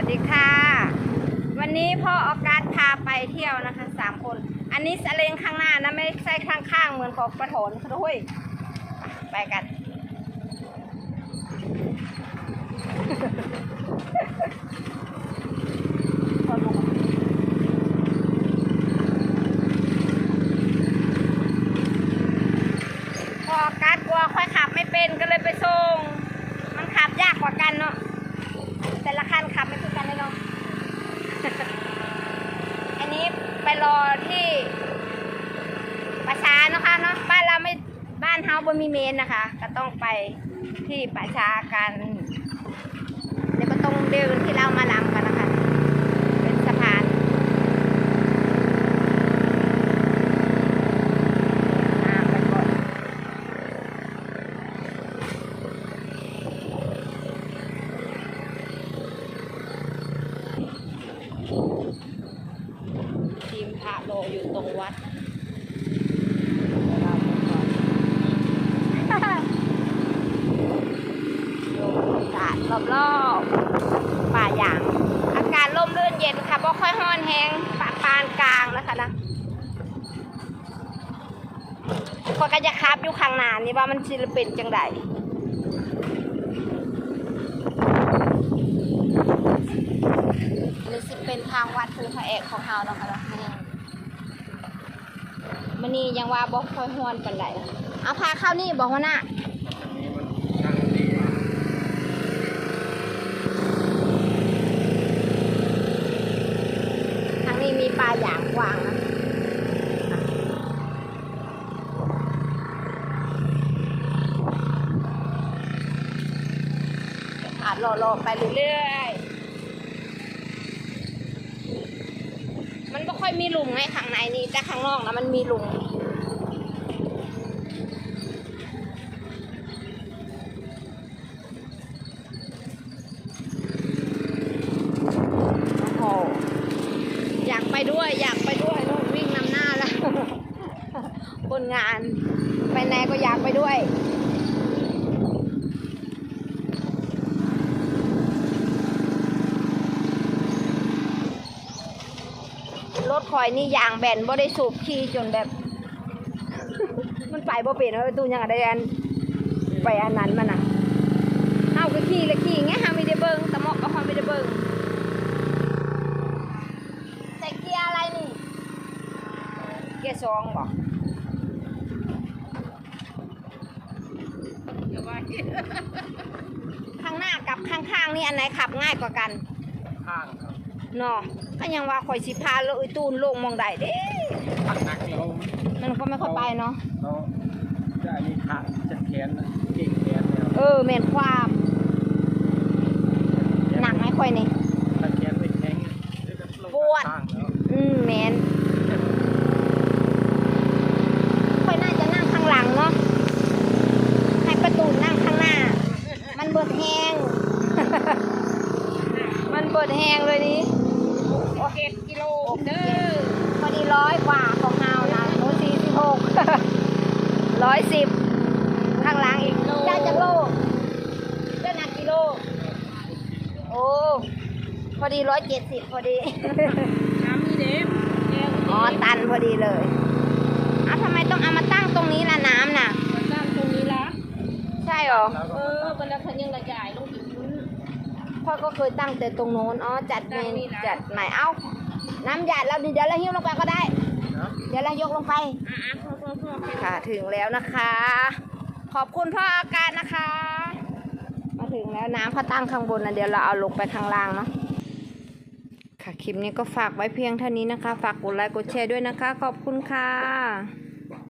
วัสดีค่ะ วันนี้พ่อออกการพาไปเที่ยวนะคะสามคน อันนี้สเลงข้างหน้านะไม่ใช่ข้างๆเหมือนของประถนเขาด้วยไปกัน พอการดกลัวค่อยขับไม่เป็นก็เลยไปส่ง มันขับยากกว่ากันเนาะ แต่ละคันขับไม่คือกันเลยเนาะ อันนี้ไปรอที่ประชานะคะเนาะ บ้านเราไม่บ้านเฮาบ่มีเมนนะคะ ก็ต้องไปที่ประชากันเดี๋ยวก็ต้องเดินที่เรามาละกันนะคะ เป็นสะพาน อ่าไปก่อน ทีมพระโลอยู่ตรง วัดเราไปก่อนดูอากาศรอบๆป่าหยาง อากาศร่มรื่นเย็นค่ะบ่ค่อยห้อนแห้งปะปานกลางนะคะนะพอยก็จะคับอยู่ข้างหน้านี่ว่ามันศิลเป็นจังไดหรือสิเป็นทางวัดคือพระเอกของเฮาเนาะค่ะเนาะนี่ มันนี่ยังว่าบ่ค่อยฮ้อนปานใดเอาพาเข้านี่บ่หัวหน้านี่มันทางดีทางนี้มีปลาหยางกวางนะอาจรอๆไปเรื่อยๆ มันไม่ค่อยมีหลุมไงข้างในนี่แต่ข้างนอกนะมันมีหลุมโอ้โหอยากไปด้วยอยากไปด้วยนู่นวิ่งนำหน้าแล้วคนงาน ไปไหนก็อยากไปด้วย คอยนี่ยางแบนบ่ได้สูบขี่จนแบบ มันไปบ่เป็นเออตูยังอะไรอันไปอันนั้นมันอะเฮาก็ขี่และขี่ไงเฮาไม่ได้เบิ่งแต่หมอกก็เฮาไม่ได้เบิ่งใส่เกียร์อะไรนี่ เกียร์สองบอกข้างหน้ากับข้างๆนี่อันไหนขับง่ายกว่ากัน ข้างครับ เนาะก็ยังว่าข่อยสิพาเลยตูนลงมองใดเด้พักหนักลงมันก็ไม่ค่อยไปเนาะเขาจะอันนี้ขาจะแขนนะเก่งแขนเนี่ยเออแม่นความหนักไหมค่อยนี่ ถ้าแขนไม่แข็งเดี๋ยวก็ลง ปวด ข้างแล้ว อืมแมนค่อยน่าจะนั่งข้างหลังเนาะ ให้ประตูนั่งข้างหน้า มันเบิดแห้ง มันเบิดแห้งเลยนี่โอเค กิโลเด้อพอดีร้อยกว่าของเฮานะโน้สี่สิบหกร้อยสิบข้างหลังอีกได้จากโลเจ้าหนักกิโล โอ้พอดีร้อยเจ็ดสิบพอดีน้ำมีเด็บแก้วอ๋อตันพอดีเลยอ้าวทำไมต้องเอามาตั้งตรงนี้ล่ะน้ำน่ะมันตั้งตรงนี้ละใช่เหรอแล้วเอก็อเวลาคันยังระจายลงอีกพื้นพ่อก็เคยตั้งแต่ตรงโน้นอ๋อจัดเมตั้งนนี่นะจัดใหม่เอ้า น้ำหยาดเราเดี๋ยวเราหิ้วลงไปก็ได้นะเดี๋ยวเรายกลงไปอะอะพ่อพ่อพ่อค่ะถึงแล้วนะคะ ขอบคุณพ่ออากาศนะคะ มาถึงแล้วน้ำเขาตั้งข้างบนนะเดี๋ยวเราเอาลงไปข้างล่างเนาะค่ะคลิปนี้ก็ฝากไว้เพียงเท่านี้นะคะ ฝากกดไลค์กดแชร์ด้วยนะคะ ขอบคุณค่ะ